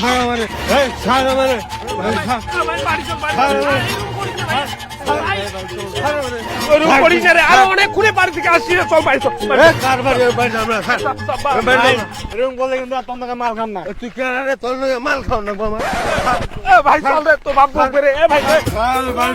ছাড়ো মানে এই ছাড়ো মানে মাল খাম না। তুই কেনারে তোর মাল খাও না ভাই চল রে তো বাপ বলবে রে। ভাই ভাই ভাই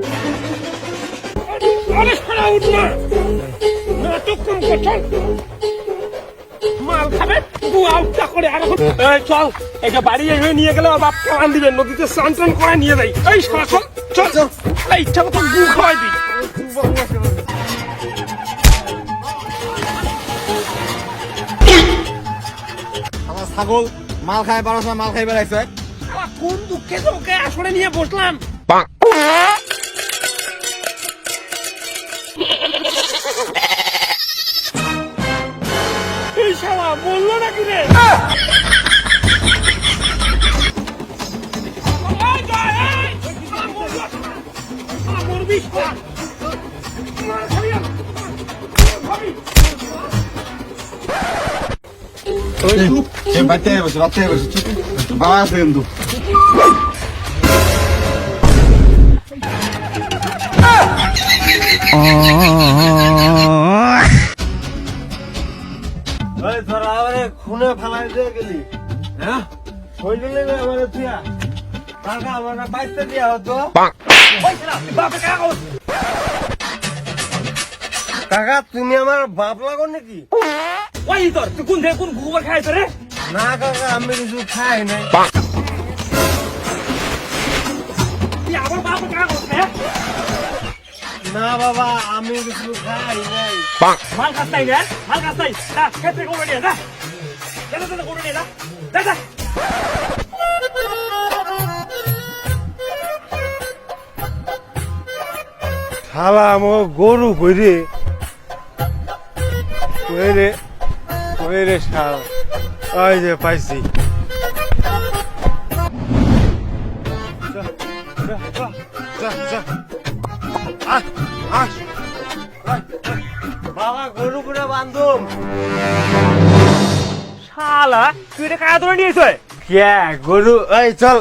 আরে শালা উঠ না। নাটক কম মাল খাবে উঠা করে আর চল এটা বাড়ি এনে নিয়ে গেলে বাপ কালান দিবে নদীতে স্নান টান করে নিয়ে যাই। এই শালা চল চল চল ইচ্ছা মতো গু খাওয়াই দিই। ছাগল মাল খাই বারোশো মাল খাই বেড়াইছে। কোন দুঃখে তো ওকে আসলে নিয়ে বসলাম? Batemos, batemos. Vai vendo. খুনে ফেলাই দিয়ে গেলি হ্যাঁ শরীরে আমার তুই টাকা আমার বাইতে দিয়া হতো কাকা তুমি আমার বাপ লাগো নাকি ওই তোর তুই কোন থেকে কোন গোবর খাইছ রে না কাকা আমি কিছু খাই নাই। তুই আবার বাপে কাকা কর হ্যাঁ? না বাবা আমি কিছু খাই নাই। মাল খাস তাই না মাল খাস তাই না ক্ষেত্রে করে নিয়ে না দাদা দাদা করে নিয়ে না দাদা শালা আমার গরু কইরে কইরে কইরে শাল ওই যে পাইছি। বাবা গরু করে বান্ধব। শালা তুই এটা কায়া ধরে নিয়েছ? কে? গরু এই চল।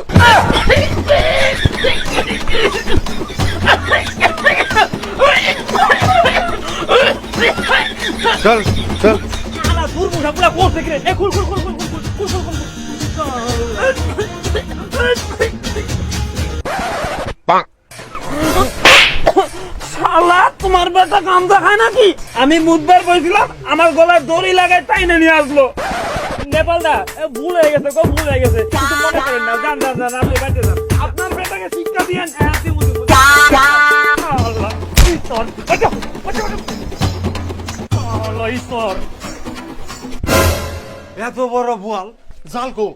চল চল। তোমার বেটা গামছা খায় নাকি আমি বুধবার বলছিলাম আমার গলায় দড়ি লাগায় তাই নিয়ে আসলো নেপাল দা ভুল হয়ে গেছে ভুল হয়ে গেছে মনে আপনার হ্যাঁ এত বড় বোয়াল জালকো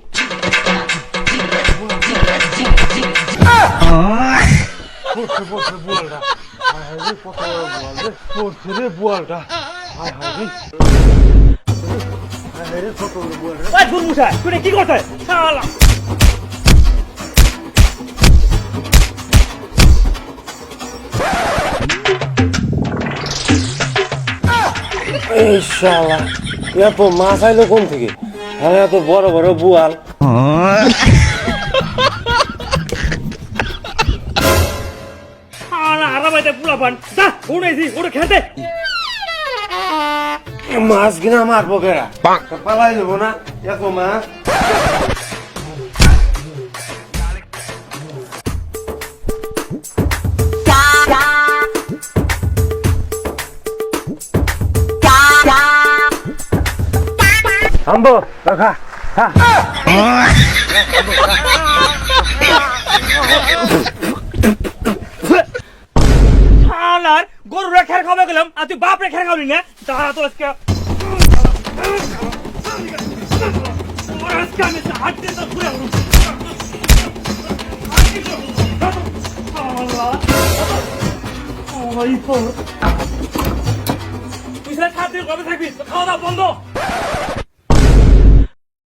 পড়ছে পড়ছে বোয়ালটা। হায় হায় রে কত বড় বোয়াল রে পড়ছে রে বোয়ালটা। হায় হায় রে। হায় হায় রে কত বড় বোয়াল রে। ওই দুর্মুষা তুই কি করছিস? শালা। এই শালা। এত মাছ আইলো কোন থেকে? হ্যাঁ এত বড় বড় বুয়াল। মাছ কিনা মারবো কেরা পালাই দেবো না এত মাছ থামবো রাখা শালার গরু রেখার খাবে গেলাম, আর তুই বাপ রেখার খাবি না? দাঁড়া তো আজকে। আজকে আমি হাত তো ঘুরে। তুই দিন কবে থাকবি? খাওয়া দাওয়া বন্ধ।